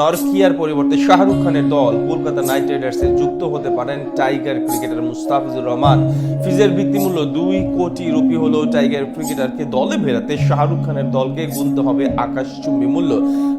নরকিয়ার পরিবর্তে শাহরুখ খানের দল কলকাতা নাইট রাইডার্সে যুক্ত হতে পারেন টাইগার ক্রিকেটার মুস্তাফিজুর রহমান। ফিজের ভিত্তিমূল্য দুই কোটি রুপি হলো টাইগার ক্রিকেটারকে দলে ফেরাতে শাহরুখ খানের দলকে গুনতে হবে আকাশচুম্বী মূল্য।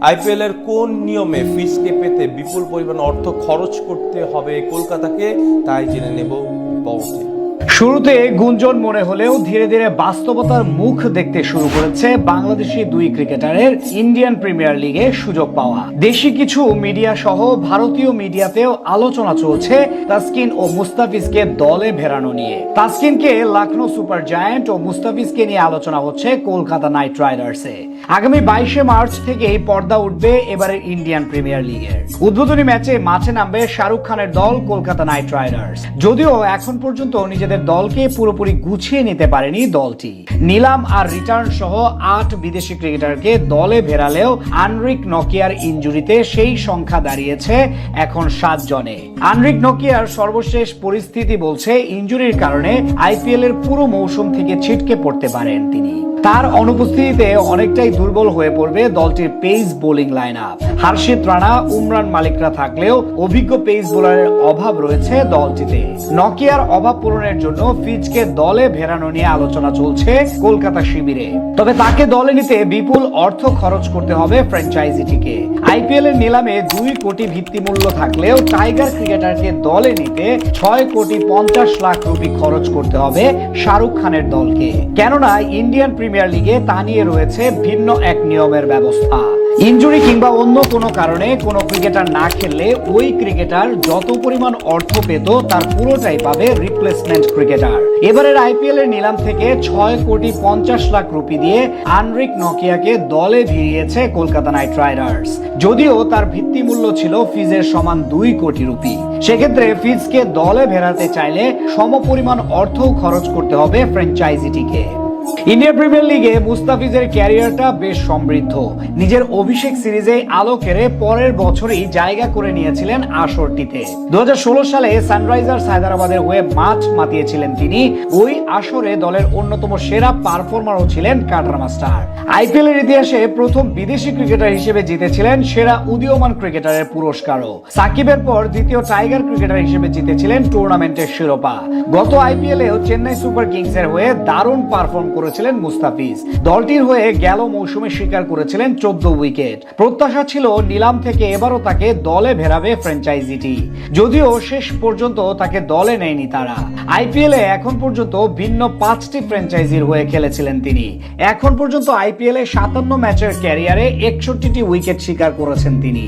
আইপিএল এর কোন নিয়মে ফিজকে পেতে বিপুল পরিমাণ অর্থ খরচ করতে হবে কলকাতাকে? তাই জেনে নেব রিপোর্টে। শুরুতে গুঞ্জন মনে হলেও ধীরে ধীরে বাস্তবতার মুখ দেখতে শুরু করেছে বাংলাদেশি দুই ক্রিকেটারের ইন্ডিয়ান প্রিমিয়ার লিগে সুযোগ পাওয়া। দেশি কিছু মিডিয়া সহ ভারতীয় মিডিয়াতেও আলোচনা চলছে তাসকিন ও মুস্তাফিজকে দলে ভেড়ানো নিয়ে। তাসকিনকে লখনৌ সুপার জায়ান্ট ও মুস্তাফিজকে নিয়ে আলোচনা হচ্ছে কলকাতা নাইট রাইডার্সে। আগামী বাইশে মার্চ থেকেই পর্দা উঠবে এবারের ইন্ডিয়ান প্রিমিয়ার লিগের উদ্বোধনী ম্যাচে মাঠে নামবে শাহরুখ খানের দল কলকাতা নাইট রাইডার্স। যদিও এখন পর্যন্ত নিজেদের দলকে পুরোপুরি গুছিয়ে নিতে পারেনি দলটি। নিলাম আর রিটার্ন সহ আট বিদেশি ক্রিকেটারকে দলে ভেড়ালেও আনরিক নকিয়ার ইঞ্জুরিতে সেই সংখ্যা দাঁড়িয়েছে এখন সাত জনে আনরিক নকিয়ার সর্বশেষ পরিস্থিতি বলছে ইঞ্জুরির কারণে আইপিএল এর পুরো মৌসুম থেকে ছিটকে পড়তে পারেন তিনি। তার অনুপস্থিতিতে অনেকটাই দুর্বল হয়ে পড়বে দলটির pace bowling line up Harshit Rana, Umran মালিকরা থাকলেও অভিজ্ঞ পেস বোলারের অভাব রয়েছে দলটিতে। নকিয়ার অভাব পূরণের জন্য ফিজকে দলে ভেড়ানো নিয়ে আলোচনা চলছে কলকাতা শিবিরে। তবে তাকে দলে নিতে বিপুল অর্থ খরচ করতে হবে ফ্র্যাঞ্চাইজিটিকে আইপিএল এর নিলামে দুই কোটি ভিত্তিমূল্য থাকলেও টাইগার ক্রিকেটারকে দলে নিতে ছয় কোটি পঞ্চাশ লাখ রুপি খরচ করতে হবে শাহরুখ খানের দলকে। কেননা, ইন্ডিয়ান প্রিমিয়ার লিগে তা নিয়ে রয়েছে ভিন্ন এক নিয়মের ব্যবস্থা। ইনজুরি কিংবা অন্য কোনো কারণে কোনো ক্রিকেটার না খেললে ওই ক্রিকেটার যত পরিমাণ অর্থ পেত তার পুরোটাই পাবে রিপ্লেসমেন্ট ক্রিকেটার এবারের আইপিএল এর নিলাম থেকে ছয় কোটি পঞ্চাশ লাখ রুপি দিয়ে আনরিক নকিয়াকে দলে ভিড়িয়েছে কলকাতা নাইট রাইডার্স। যদিও তার ভিত্তি মূল্য ছিল ফিজের সমান দুই কোটি রুপি। সেক্ষেত্রে ফিজকে দলে ভেড়াতে চাইলে সমপরিমাণ অর্থও খরচ করতে হবে ফ্র্যাঞ্চাইজিটিকে। ইন্ডিয়ান প্রিমিয়ার লিগে মুস্তাফিজের ক্যারিয়ারটা বেশ সমৃদ্ধ। নিজের অভিষেক সিরিজে আলো কেড়ে পরের বছরই জায়গা করে নিয়েছিলেন আসরটিতে। দু হাজার ষোলো সালে সানরাইজার্স হায়দ্রাবাদের হয়ে মাঠ মাতিয়েছিলেন তিনি। ওই আসরে দলের অন্যতম সেরা পারফর্মারও ছিলেন কাটার মাস্টার। আইপিএল এর ইতিহাসে প্রথম বিদেশি ক্রিকেটার হিসেবে জিতেছিলেন সেরা উদীয়মান ক্রিকেটারের পুরস্কারও। সাকিবের পর দ্বিতীয় টাইগার ক্রিকেটার হিসেবে জিতেছিলেন টুর্নামেন্টের শিরোপা। গত আইপিএলেও চেন্নাই সুপার কিংস এর হয়ে দারুণ পারফর্ম করেছিলেন মুস্তাফিজ। দলটির হয়ে গেল মৌসুমে স্বীকার করেছিলেন চোদ্দ উইকেট। প্রত্যাশা ছিল নিলাম থেকে এবারও তাকে দলে ভেরাবে ফ্র্যাঞ্চাইজিটি। যদিও শেষ পর্যন্ত তাকে দলে নেয়নি তারা। আইপিএলে এখন পর্যন্ত ভিন্ন পাঁচটি ফ্র্যাঞ্চাইজির হয়ে খেলেছিলেন তিনি। এখন পর্যন্ত আইপিএলে সাতান্ন ম্যাচের ক্যারিয়ারে একষট্টিটি উইকেট শিকার করেছেন তিনি।